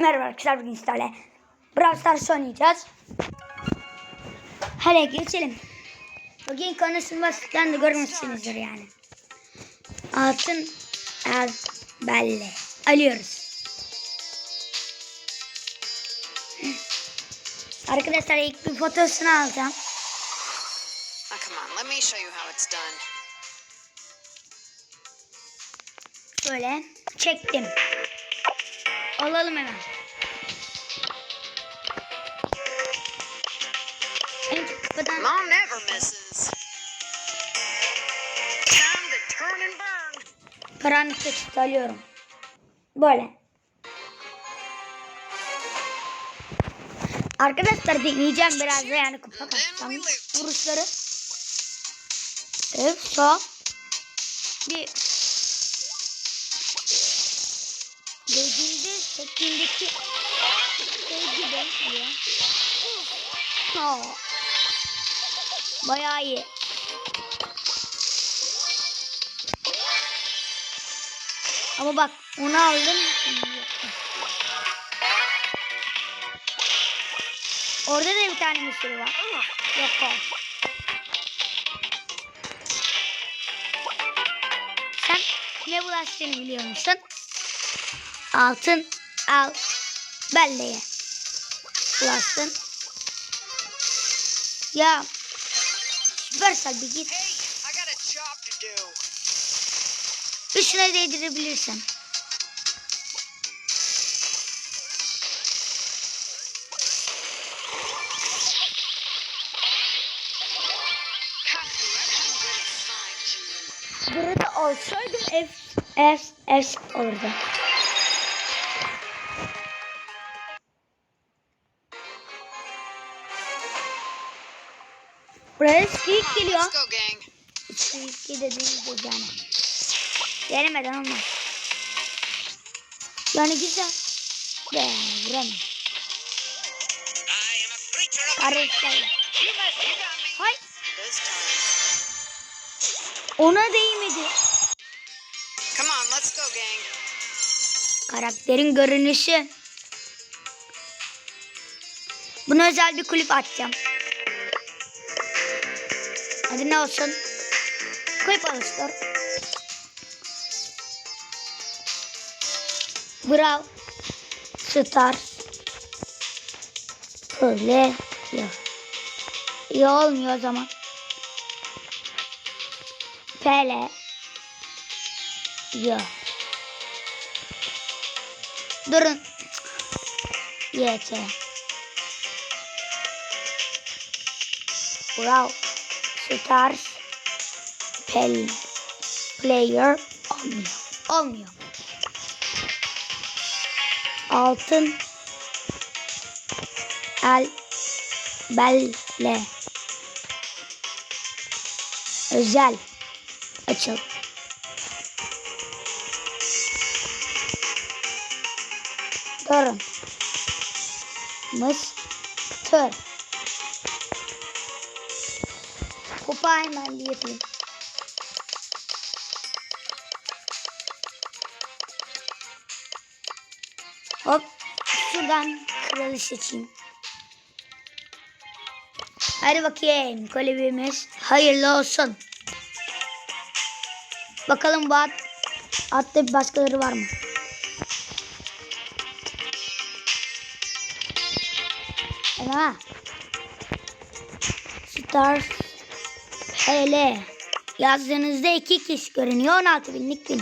Merhaba arkadaşlar bugün sizlerle Brawl Stars oynayacağız. Hadi geçelim. Bugün konusunu basitten de görmüşsünüzdür yani. Altın el belli. Alıyoruz. Arkadaşlar ilk bir fotosunu alacağım. Now, come on, let me show you how it's done. Şöyle çektim. Alalım hemen. Kafadan Mom never misses. Time to turn and burn. karanlıkta alıyorum. Böyle. Arkadaşlar deneyeceğim biraz da yani kupa kasacağım. Vuruşları. Evet sağ. Bir Dediğinde şeklindeki şey gibi oluyor. Bayağı iyi. Ama bak onu aldım. Orada da bir tane mısır var. Yok o. Sen ne bulaştığını biliyor musun? Altın al belleye. Bulaştın. Ya Süpersel bir git. Hey, I got a job to do. Üstüne değdirebilirsin. Burada olsaydım F F F olurdu. Buraya squeak geliyor. let's go, gang. Squeak'i de deneyeceğiz yani. Denemeden olmaz. Yani güzel. Be vuramıyorum. Hay ona değmedi. Come on, let's go, gang. Karakterin görünüşü. Buna özel bir kulüp açacağım. Adı ne olsun? Kulüp oluştur. Brawl Stars Böyle ya. İyi olmuyor o zaman. Pele Ya. Durun. YT. Brawl Stars Pel Player olmuyor. Olmuyor. Altın El Belle Özel Açıl Durun Mıstır hemen bir yapayım. Hop. Şuradan kralı seçeyim. Hadi bakayım kulübümüz hayırlı olsun. Bakalım bu at, atta bir başkaları var mı? Ema. Stars HL yazdığınızda iki kişi görünüyor 16 binlik bin.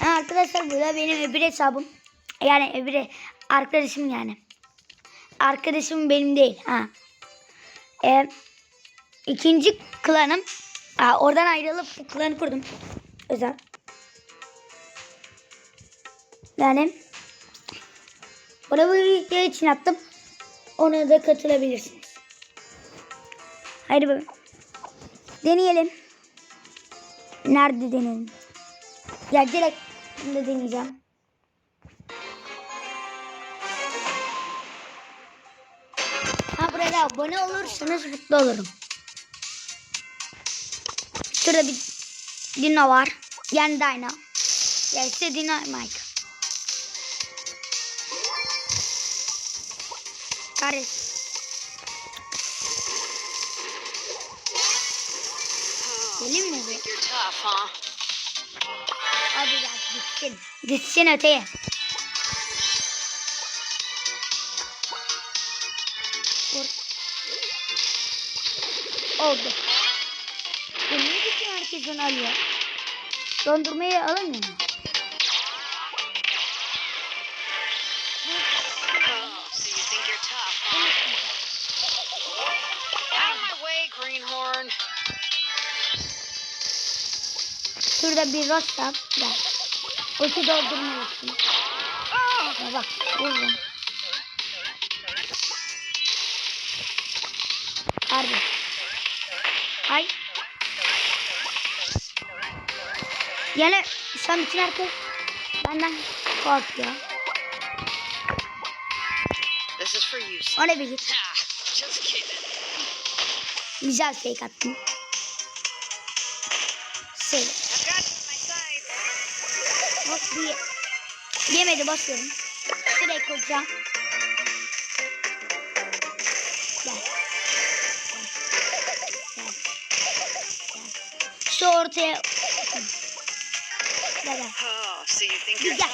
Ha, arkadaşlar bu da benim öbür hesabım. Yani öbür arkadaşım yani. Arkadaşım benim değil. Ha. Ee, ikinci klanım. Aa, oradan ayrılıp klanı kurdum. Özel. Yani bunu bu video için yaptım. Ona da katılabilirsiniz. Haydi bakalım. Deneyelim. Nerede deneyelim? Ya direkt bunu deneyeceğim. Ha buraya abone olursanız mutlu olurum. Şurada bir Dino var. Yani Dino. Ya işte Dynamite. Kares. Deli mi bu? Hadi biraz gitsin. Gitsin öteye. Vur. Oldu. Bu niye bütün herkes onu alıyor? Dondurmayı alamıyor. mu? Şurada bir rost yap. Gel. Ulti doldurma yapsın. Ya bak vururum. Harbi. Ay. Yine sen bütün herkes benden korkuyor. This is for you. Ah, just kidding. Güzel fake attın. Şey. Bir yemedi basıyorum. Direkt. Gel. Gel. Gel. Gel. Şu ortaya. Gel gel.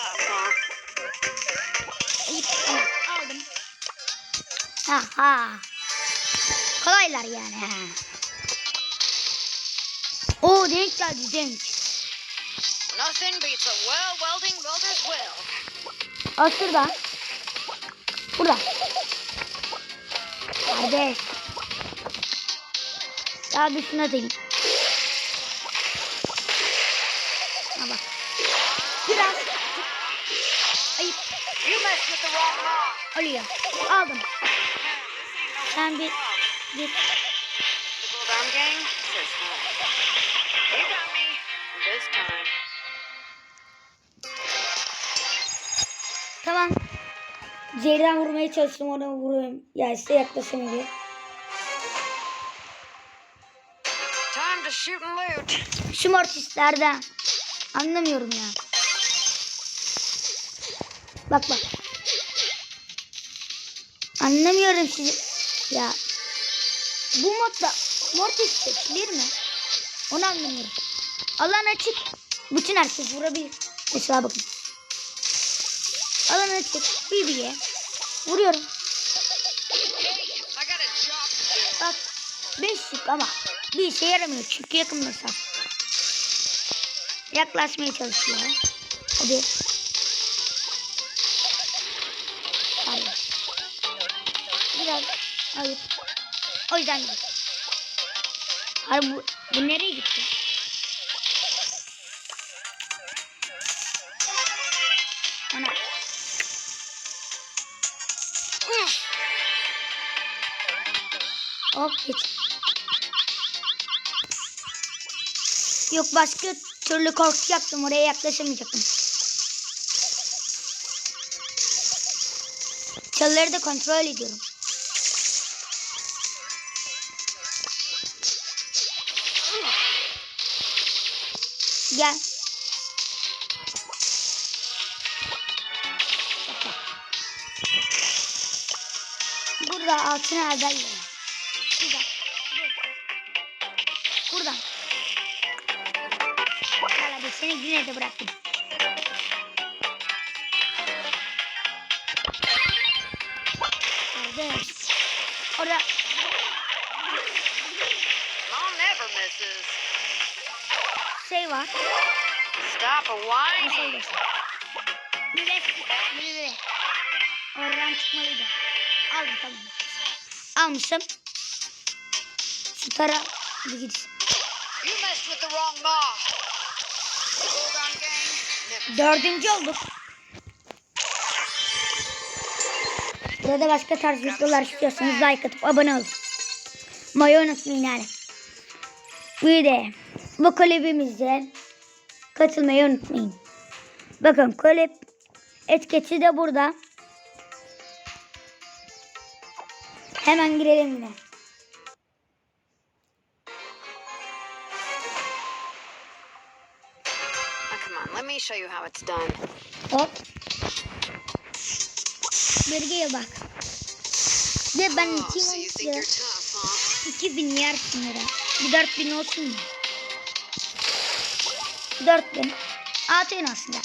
Tamam, aldım. Ha ha. Kolaylar yani. Oo denk geldi denk. Nothing beats a well welding welder's will. Al şurada. Burada. Kardeş. Bir şuna değil. Ha bak. Biraz. Ayıp. Oluyor. Aldım. Sen bir git. Ceriden vurmaya çalıştım ona vuruyorum. Ya işte yaklaşamıyor. Time to shoot and loot. Şu mortislerden. Anlamıyorum ya. Bak bak. Anlamıyorum sizi. Ya. Bu modda mortis seçilir mi? Onu anlamıyorum. Alan açık. Bütün herkes vurabilir. Mesela bakın. Alan açık. BB'ye. Vuruyorum. Hey, Do. Bak. 5 şık ama bir işe yaramıyor çünkü yakın mesafe. Yaklaşmaya çalışıyor. Hadi. Hadi. Biraz ayıp. O yüzden. Hayır bu, bu nereye gitti? Git. Yok başka türlü korkacaktım. Oraya yaklaşamayacaktım. Çalıları da kontrol ediyorum. Gel. Burada altın elden seni yine de bıraktım. Orada şey var. Stop a whining. Oradan çıkmalıydı. Aldım tamam. Almışım. Şu tara bir gitsin. You messed with the wrong mom. Dördüncü olduk. Burada başka tarz videolar istiyorsanız like atıp abone olun. Mayı unutmayın yani. Bir de bu kulübümüze katılmayı unutmayın. Bakın kulüp etiketi de burada. Hemen girelim yine. Show you how it's done. Hop. Bölgeye bak. Ve ben Oh, so you think you're tough, huh? 2000 yersin lira. Bir 4000 olsun mu? 4000. 6000 aslında.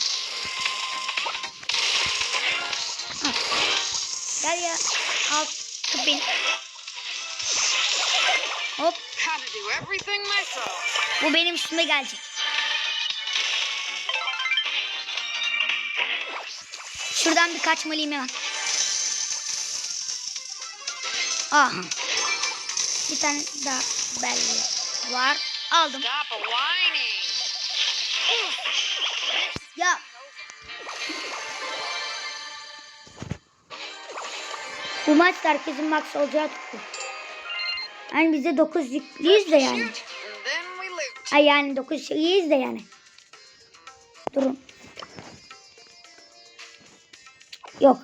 Al. Gel ya. 6000. Hop. Had to do everything myself. Bu benim üstüme gelecek. Şuradan bir kaçmalıyım hemen. Aha. Bir tane daha belli var. Aldım. Ya. Bu maç herkesin max olacağı tuttu. Yani bize 9 yüklüyüz de yani. Ay yani 9 iyiyiz de yani. Durun. Yok.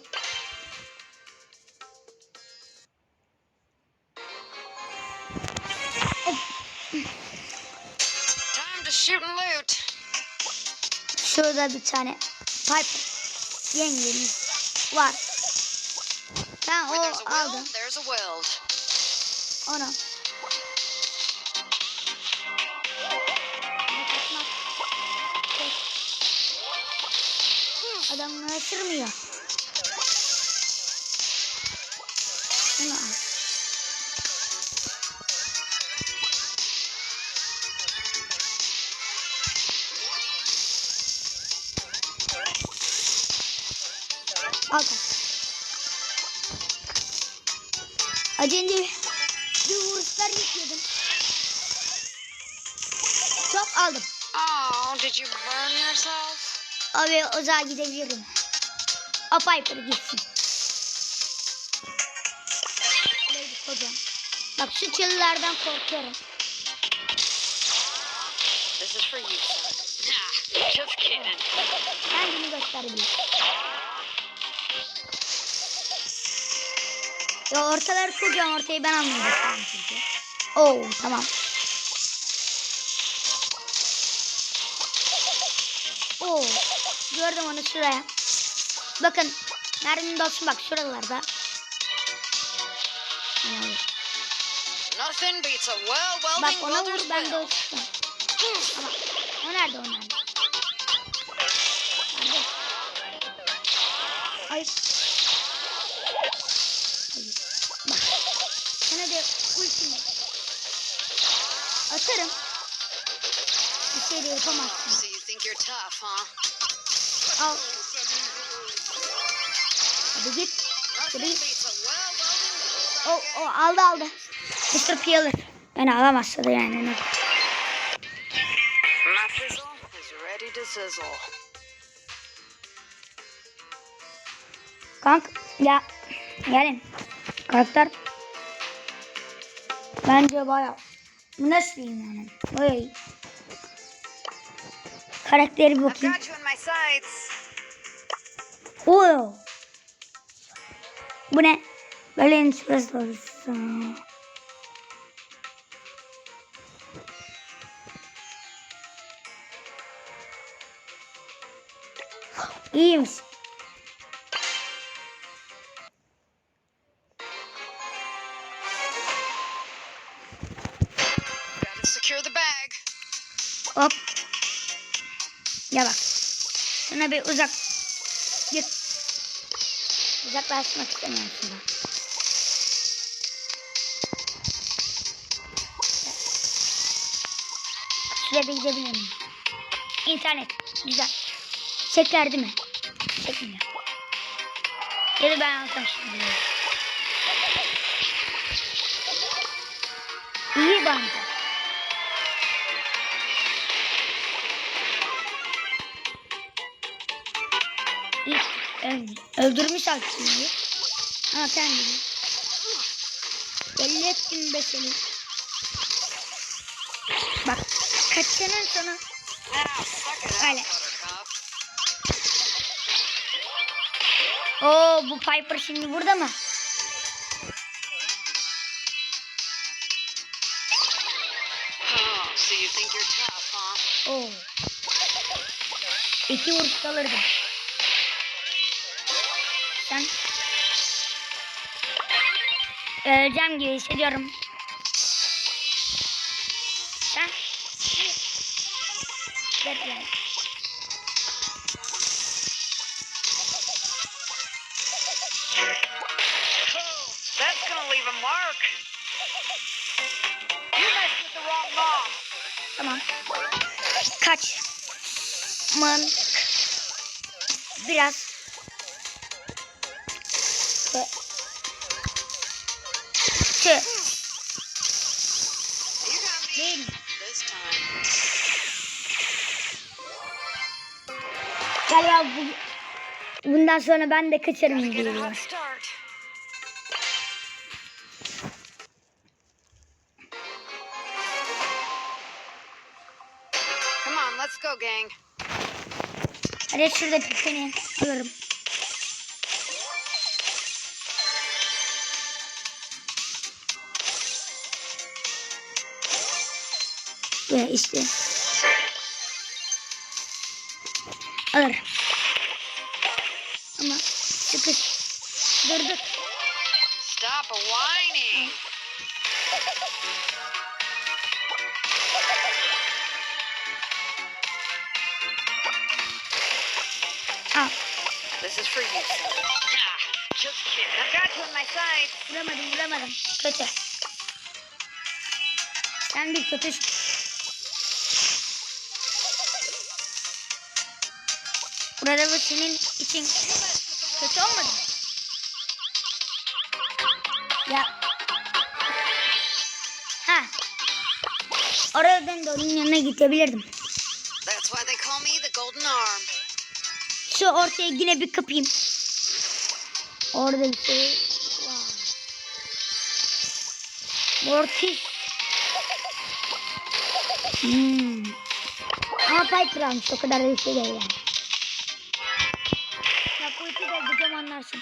Şurada bir tane pipe yengemiz var. Ben o aldım. Onu. Adamını ısırmıyor. Uzağa gidebilirim. O Piper gitsin. Hocam. Bak şu çalılardan korkuyorum. This is for you, just kidding. Kendini gösterebilir. Ya ortaları kuracağım ortayı ben anlayacağım çünkü. Oo tamam. Oo gördüm onu şuraya. Bakın nereden dostum bak şuralarda. Nothing beats a well bak welding ona welder's vur ben de uçtum. Ama o nerede o nerede? Ay. Hayır. Bak. Sana de ultimi. Atarım. Bir şey de yapamazsın. So you think you're tough, huh? Al. Hadi git. A well welding O, o aldı aldı. Mr. P alır. Beni alamazsa da yani. My fizzle is ready to sizzle. Kank ya gelin. Karakter bence baya bu nasıl diyeyim yani. Böyle karakteri bakayım. Oo. Bu ne? Böyle şurası doğrusu. İyiymiş. Gotta secure the bag. Hop. Ya bak. Sana bir uzak. Uzaklaşmak istemiyorum şuradan. Şuraya bir gidebilir miyim? İnternet. Güzel. Çeker değil mi? Çekmiyor. Ya da ben alsam. İyi bence. İyi. Öldü. Öldürmüş Akçı'yı. Ama kendini. Belli ettin be seni. Bak. Kaç sene sonra Öyle. Oo bu Piper şimdi burada mı? Oh. İki vuruş alırdım. Öleceğim gibi hissediyorum. Sen bekle. Galiba bu, bundan sonra ben de kaçarım Get a diyor. hot start. Come on, let's go, gang. Hadi şurada pipini alırım. Ve işte. Alır. Ama sıkış. Durduk. Stop whining. Al. This is for you, son. Ah, just kidding. I've got you in my sights. Vuramadım vuramadım. Kötü. Sen bir kötü. Burada bu senin için kötü olmadı. mı? Ya. Ha. Oradan da onun yanına gidebilirdim. That's why they call me the Golden Arm. Şu ortaya yine bir kapayım. Orada bir şey var. Mortis. Hmm. Ama Piper almış o kadar da bir şey değil yani. Anlarsın.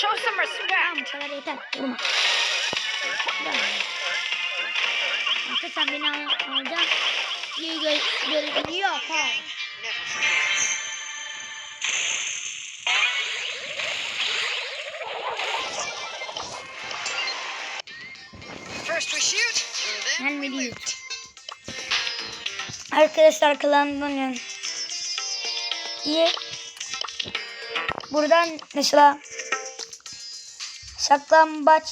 Show some respect. Tamam kadar yeter. Vurma. Kanka sen beni al alacaksın. İyi gö görünüyor. Ha. Never forget. First we shoot, and Buradan mesela saklambaç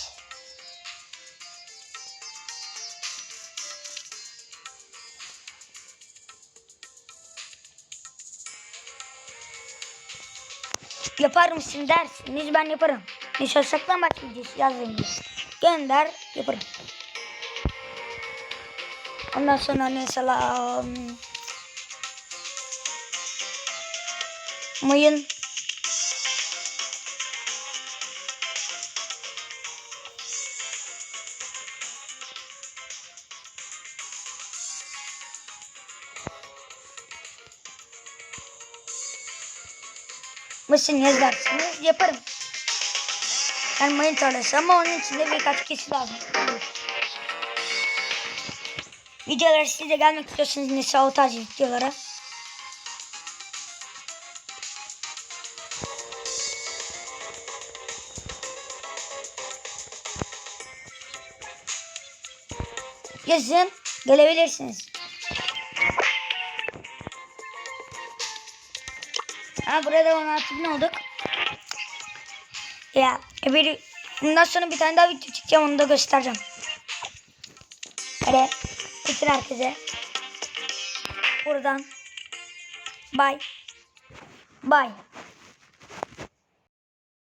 yapar mısın dersiniz ben yaparım. Mesela saklambaç videosu diye. Gönder yaparım. Ondan sonra mesela um, mayın mısın yazarsınız yaparım. Yani mayın tarlası ama onun için de birkaç kişi lazım. Videolar size gelmek istiyorsanız yine sabotaj videolara. Yazın gelebilirsiniz. Ha burada 16 bin olduk. Ya bir bundan sonra bir tane daha video çekeceğim onu da göstereceğim. Hadi bütün herkese. Buradan. Bye. Bye.